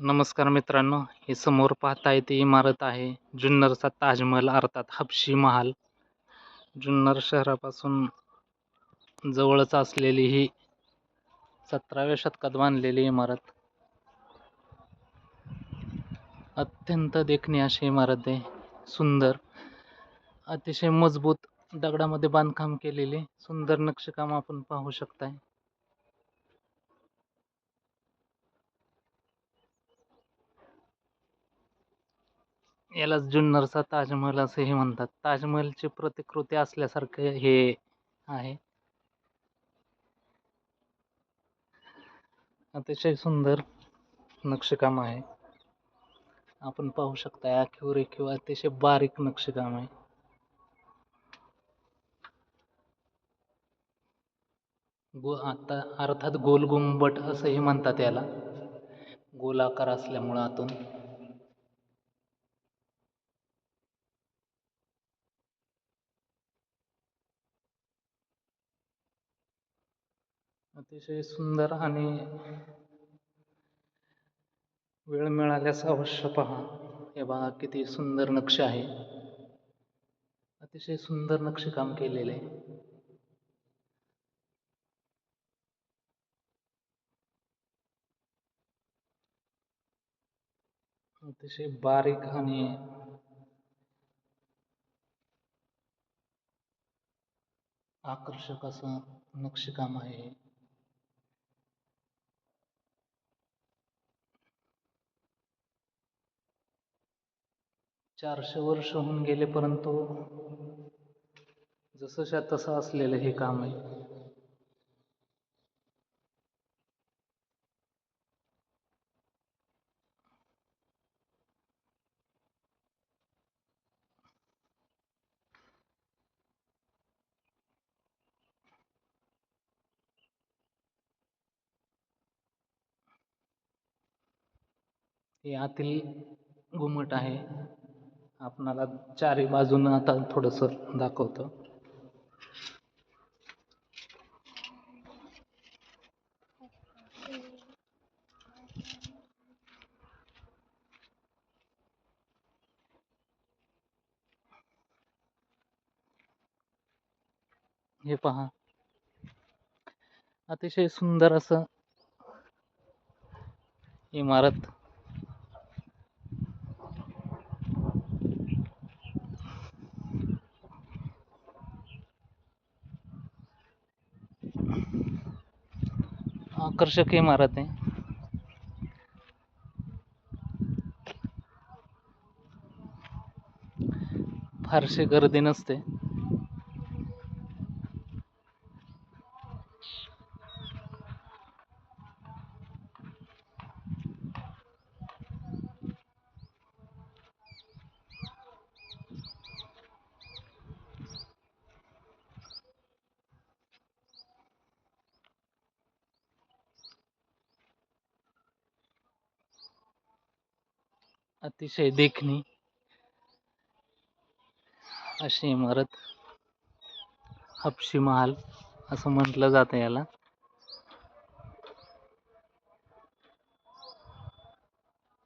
नमस्कार मित्रांनो हे समोर पाहताय ती इमारत आहे. जुन्नरचा ताजमहल अर्थात हपशी महाल. जुन्नर शहरापासून जवळच असलेली ही सतराव्या शतकात बांधलेली इमारत. अत्यंत देखणी अशी इमारत आहे. सुंदर अतिशय मजबूत दगडामध्ये बांधकाम केलेले सुंदर नक्षीकाम आपण पाहू शकताय. यालाच जुन्नरचा ताजमहल असेही म्हणतात. ताजमहलची प्रतिकृती असल्यासारखे हे आहे. अतिशय सुंदर नक्षीकाम आहे. आपण पाहू शकता आखीव रेखीव अतिशय बारीक नक्षीकाम आहे. गो आता अर्थात गोल गुंबट असंही म्हणतात याला. गोलाकार असल्यामुळं आतून. अतिशय सुंदर आणि वेळ मिळाल्यास अवश्य पहा. हे बघा किती सुंदर नक्षी आहे. अतिशय सुंदर नक्षीकाम केलेले आहे. अतिशय बारीक आणि आकर्षक असं नक्षीकाम आहे चारशे वर्ष होऊन गेले परंतु जसंच्या तसं असलेलं हे काम आहे. हे आतील घुमट आहे. आपणाला चारी बाजूनं आता थोडंसं दाखवतो. हे पहा. अतिशय सुंदर असं इमारत आकर्षक इमारत आहे. फारशी गर्दी नसते. अतिशय देखणी. अशी इमारत हपशी महाल असं म्हटलं जातं याला.